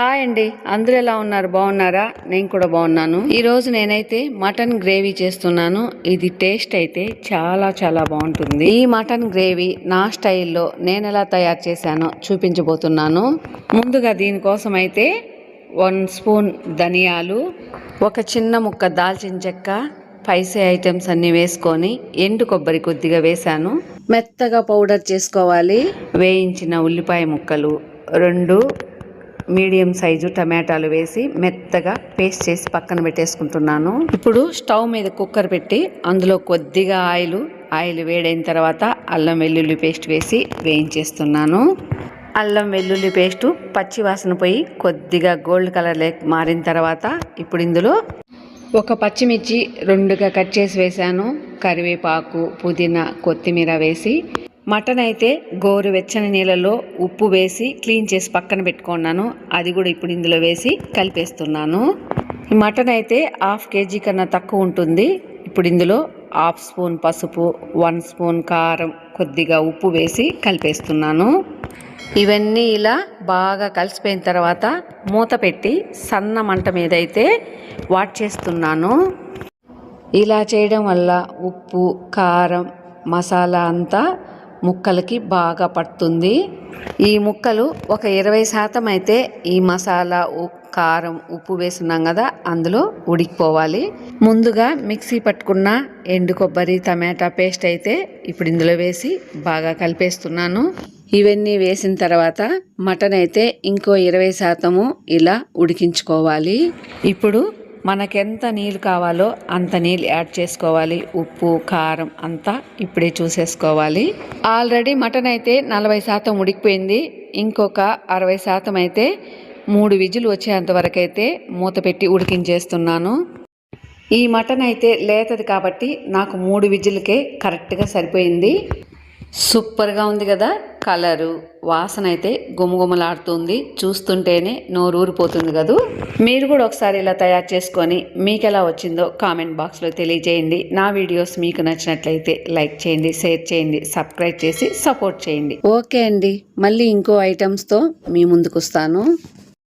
Hi అండి. అందరూ ఎలా ఉన్నారు? బాగున్నారా? నేను కూడా బాగున్నాను. ఈరోజు నేనైతే మటన్ గ్రేవీ చేస్తున్నాను. ఇది టేస్ట్ అయితే చాలా చాలా బాగుంటుంది. ఈ మటన్ గ్రేవీ నా స్టైల్లో నేను ఎలా తయారు చేశానో చూపించబోతున్నాను. ముందుగా దీనికోసం అయితే వన్ స్పూన్ ధనియాలు ఒక చిన్న ముక్క దాల్చిన చెక్క స్పైసీ ఐటమ్స్ అన్నీ వేసుకొని ఎండు కొబ్బరి కొద్దిగా వేశాను. మెత్తగా పౌడర్ చేసుకోవాలి. వేయించిన ఉల్లిపాయ ముక్కలు రెండు మీడియం సైజు టమాటాలు వేసి మెత్తగా పేస్ట్ చేసి పక్కన పెట్టేసుకుంటున్నాను. ఇప్పుడు స్టవ్ మీద కుక్కర్ పెట్టి అందులో కొద్దిగా ఆయిల్ ఆయిల్ వేడైన తర్వాత అల్లం వెల్లుల్లి పేస్ట్ వేసి వేయించేస్తున్నాను. అల్లం వెల్లుల్లి పేస్టు పచ్చి వాసన పోయి కొద్దిగా గోల్డ్ కలర్ మారిన తర్వాత ఇప్పుడు ఇందులో ఒక పచ్చిమిర్చి రెండుగా కట్ చేసి వేసాను కరివేపాకు పుదీనా కొత్తిమీర వేసి మటన్ అయితే గోరువెచ్చని నీళ్ళలో ఉప్పు వేసి క్లీన్ చేసి పక్కన పెట్టుకున్నాను. అది కూడా ఇప్పుడు ఇందులో వేసి కలిపేస్తున్నాను. మటన్ అయితే హాఫ్ కేజీ కన్నా తక్కువ ఉంటుంది. ఇప్పుడు ఇందులో హాఫ్ స్పూన్ పసుపు వన్ స్పూన్ కారం కొద్దిగా ఉప్పు వేసి కలిపేస్తున్నాను. ఇవన్నీ ఇలా బాగా కలిసిపోయిన తర్వాత మూత పెట్టి సన్న మంట మీద అయితే వాట్ చేస్తున్నాను. ఇలా చేయడం వల్ల ఉప్పు కారం మసాలా అంతా ముక్కలకి బాగా పడుతుంది. ఈ ముక్కలు ఒక ఇరవై శాతం అయితే ఈ మసాలా కారం ఉప్పు వేసున్నాం కదా అందులో ఉడికిపోవాలి. ముందుగా మిక్సీ పట్టుకున్న ఎండు కొబ్బరి టమాటా పేస్ట్ అయితే ఇప్పుడు ఇందులో వేసి బాగా కలిపేస్తున్నాను. ఇవన్నీ వేసిన తర్వాత మటన్ అయితే ఇంకో ఇరవై శాతము ఇలా ఉడికించుకోవాలి. ఇప్పుడు మనకెంత నీళ్ళు కావాలో అంత నీళ్ళు యాడ్ చేసుకోవాలి. ఉప్పు కారం అంతా ఇప్పుడే చూసేసుకోవాలి. ఆల్రెడీ మటన్ అయితే నలభై శాతం ఉడికిపోయింది. ఇంకొక అరవై శాతం అయితే మూడు విజులు వచ్చేంత వరకు అయితే మూత పెట్టి ఉడికించేస్తున్నాను. ఈ మటన్ అయితే లేతది కాబట్టి నాకు మూడు విజిల్కే కరెక్ట్గా సరిపోయింది. సూపర్గా ఉంది కదా కలరు. వాసన అయితే గుమగుమలాడుతుంది. చూస్తుంటేనే నోరూరిపోతుంది కదూ. మీరు కూడా ఒకసారి ఇలా తయారు చేసుకొని మీకు ఎలా వచ్చిందో కామెంట్ బాక్స్లో తెలియజేయండి. నా వీడియోస్ మీకు నచ్చినట్లయితే లైక్ చేయండి షేర్ చేయండి సబ్స్క్రైబ్ చేసి సపోర్ట్ చేయండి. ఓకే అండి. మళ్ళీ ఇంకో ఐటమ్స్తో మీ ముందుకు వస్తాను